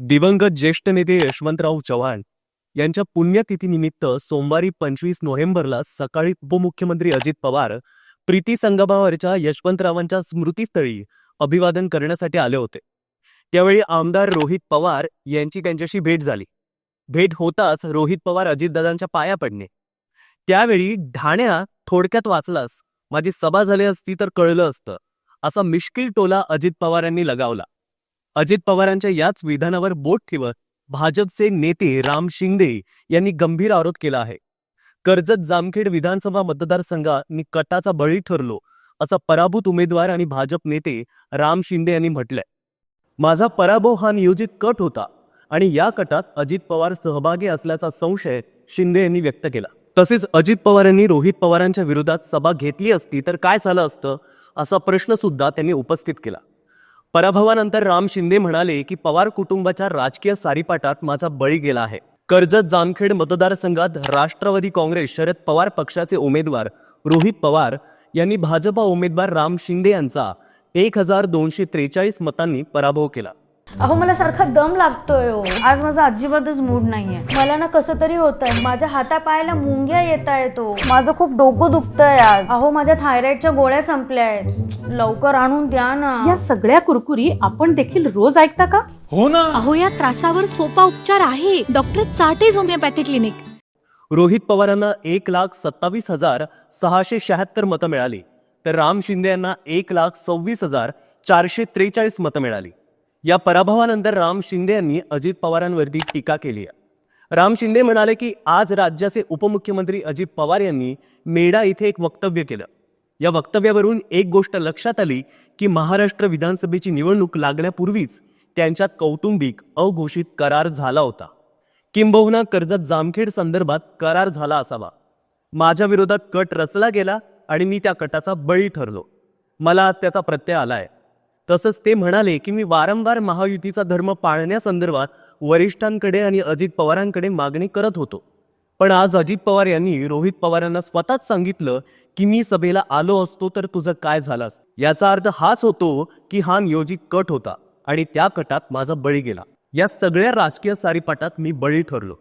दिवंगत ज्येष्ठ नेते यशवंतराव चव्हाण यांच्या पुण्यतिथीनिमित्त सोमवारी पंचवीस नोव्हेंबरला सकाळी उपमुख्यमंत्री अजित पवार प्रीती संगमावरच्या यशवंतरावांच्या स्मृतीस्थळी अभिवादन करण्यासाठी आले होते. त्यावेळी आमदार रोहित पवार यांची त्यांच्याशी भेट झाली. भेट होताच रोहित पवार अजितदादांच्या पाया पडणे त्यावेळी ढाण्या थोडक्यात वाचलास माझी सभा झाली असती तर कळलं असतं असा मिश्किल टोला अजित पवारांनी लगावला. अजित पवारांच्या याच विधानावर बोट ठेवत भाजपचे नेते राम शिंदे यांनी गंभीर आरोप केला आहे. कर्जत जामखेड विधानसभा मतदारसंघात मी कटाचा बळी ठरलो असा पराभूत उमेदवार आणि भाजप नेते राम शिंदे यांनी म्हटलंय. माझा पराभव हा नियोजित कट होता आणि या कटात अजित पवार सहभागी असल्याचा संशय शिंदे यांनी व्यक्त केला. तसेच अजित पवार यांनी रोहित पवारांच्या विरोधात सभा घेतली असती तर काय झालं असतं असा प्रश्न सुद्धा त्यांनी उपस्थित केला. पराभवानंतर राम शिंदे म्हणाले की पवार कुटुंबाच्या राजकीय सारीपाटात माझा बळी गेला आहे. कर्जत जामखेड मतदारसंघात राष्ट्रवादी काँग्रेस शरद पवार पक्षाचे उमेदवार रोहित पवार यांनी भाजपा उमेदवार राम शिंदे यांचा एक हजार दोनशे त्रेचाळीस मतांनी पराभव केला. अहो मला सारखा दम लागतोय हो. आज माझा अजिबातच मूड नाहीये. मला ना कसं तरी होतंय. माझ्या हातापायाला मुंग्या येत आहेत हो. माझं खूप डोकं दुखतंय आज. अहो माझ्या थायरॉइडच्या गोळ्या संपल्या आहेत लवकर आणून द्या ना. या सगळ्या कुरकुरी आपण देखील रोज ऐकता का? हो ना. अहो या त्रासावर सोपा उपचार आहे. डॉक्टर चाटेज होमिओपॅथी क्लिनिक रोहित पवारांना एक लाख सत्तावीस हजार सहाशे शहात्तर मतं मिळाली. तर राम शिंदे यांना एक लाख सव्वीस हजार चारशे त्रेचाळीस मतं मिळाली. या पराभवानंतर राम शिंदे यांनी अजित पवारांवरती टीका केली आहे. राम शिंदे म्हणाले की आज राज्याचे उपमुख्यमंत्री अजित पवार यांनी मेडा इथे एक वक्तव्य केलं. या वक्तव्यावरून एक गोष्ट लक्षात आली की महाराष्ट्र विधानसभेची निवडणूक लागण्यापूर्वीच त्यांच्यात कौटुंबिक अघोषित करार झाला होता. किंबहुना कर्जत जामखेड संदर्भात करार झाला असावा. माझ्या विरोधात कट रचला गेला आणि मी त्या कटाचा बळी ठरलो. मला त्याचा प्रत्यय आलाय. तसंच ते म्हणाले की मी वारंवार महायुतीचा धर्म पाळण्यासंदर्भात वरिष्ठांकडे आणि अजित पवारांकडे मागणी करत होतो. पण आज अजित पवार यांनी रोहित पवारांना स्वतःच सांगितलं की मी सभेला आलो असतो तर तुझं काय झालास याचा अर्थ हाच होतो की हा नियोजित कट होता आणि त्या कटात माझा बळी गेला. या सगळ्या राजकीय सारीपाटात मी बळी ठरलो.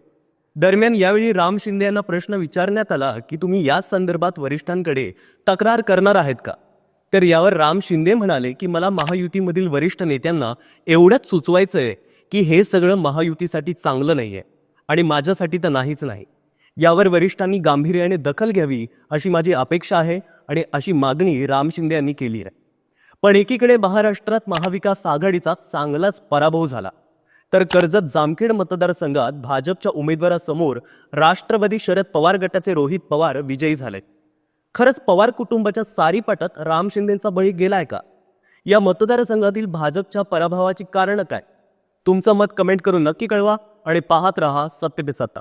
दरम्यान यावेळी राम शिंदे यांना प्रश्न विचारण्यात आला की तुम्ही या संदर्भात वरिष्ठांकडे तक्रार करणार आहेत का? तर यावर राम शिंदे म्हणाले की मला महायुतीमधील वरिष्ठ नेत्यांना एवढंच आहे की हे सगळं महायुतीसाठी चांगलं नाही आहे आणि माझ्यासाठी तर नाहीच नाही. यावर वरिष्ठांनी गांभीर्याने दखल घ्यावी अशी माझी अपेक्षा आहे आणि अशी मागणी राम शिंदे यांनी केली आहे. पण एकीकडे महाराष्ट्रात महाविकास आघाडीचा चांगलाच पराभव झाला. तर कर्जत जामखेड मतदारसंघात भाजपच्या उमेदवारासमोर राष्ट्रवादी शरद पवार गटाचे रोहित पवार विजयी झाले खरंच पवार कुटुंबाच्या सारीपाटात राम शिंदेचा बळी गेलाय का? या मतदारसंघातील भाजपच्या पराभवाची कारणं काय? तुमचं मत कमेंट करून नक्की कळवा आणि पाहत रहा सत्य बेसत्ता